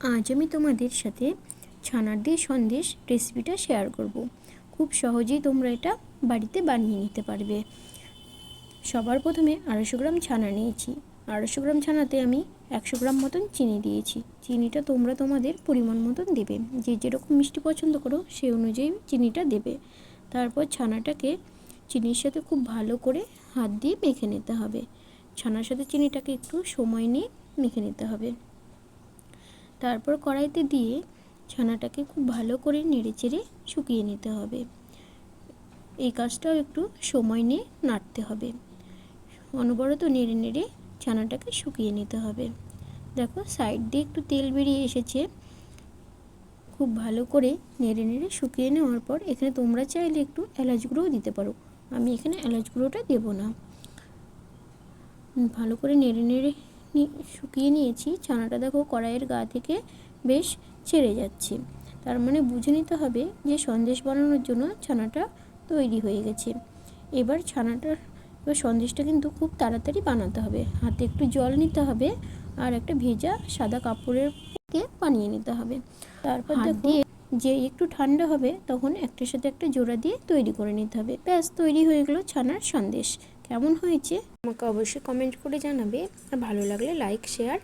আজ আমি তোমাদের সাথে ছানার দিয়ে সন্দেশ রেসিপিটা শেয়ার করব। খুব সহজেই তোমরা এটা বাড়িতে বানিয়ে নিতে পারবে। সবার প্রথমে আড়াইশো গ্রাম ছানা নিয়েছি। আড়াইশো গ্রাম ছানাতে আমি একশো গ্রাম মতন চিনি দিয়েছি। চিনিটা তোমরা তোমাদের পরিমাণ মতন দেবে। যে যেরকম মিষ্টি পছন্দ করো সেই অনুযায়ী চিনিটা দেবে। তারপর ছানাটাকে চিনির সাথে খুব ভালো করে হাত দিয়ে মেখে নিতে হবে। ছানার সাথে চিনিটাকে একটু সময় নিয়ে মেখে নিতে হবে। তারপর কড়াইতে দিয়ে ছানাটাকে খুব ভালো করে নেড়ে চেড়ে শুকিয়ে নিতে হবে। এই কাজটাও একটু সময় নিয়ে নাড়তে হবে। অনবরত নেড়ে নেড়ে ছানাটাকে শুকিয়ে নিতে হবে। দেখো সাইড দিয়ে একটু তেল বেরিয়ে এসেছে। খুব ভালো করে নেড়ে নেড়ে শুকিয়ে নেওয়ার পর এখানে তোমরা চাইলে একটু এলাচ গুঁড়োও দিতে পারো। আমি এখানে এলাচ গুঁড়োটা দেবো না। ভালো করে নেড়ে নেড়ে শুকিয়ে নিয়েছি। ছানাটা দেখো কড়াইয়ের গা থেকে বেশ ছেড়ে যাচ্ছে। তার মানে বুঝে নিতে হবে যে সন্দেশ বানানোর জন্য ছানাটা তৈরি হয়ে গেছে। এবার ছানাটা এবার সন্দেশটা কিন্তু খুব তাড়াতাড়ি বানাতে হবে। হাতে একটু জল নিতে হবে আর একটা ভেজা সাদা কাপড়ের কে বানিয়ে নিতে হবে। তারপর দিয়ে? যে একটু ঠান্ডা হবে তখন একটার সাথে একটা জোড়া দিয়ে তৈরি করে নিতে হবে। ব্যাস তৈরি হয়ে গেলো ছানার সন্দেশ। কেমন হয়েছে? আমাকে অবশ্যই কমেন্ট করে জানাবে। আর ভালো লাগলে লাইক শেয়ার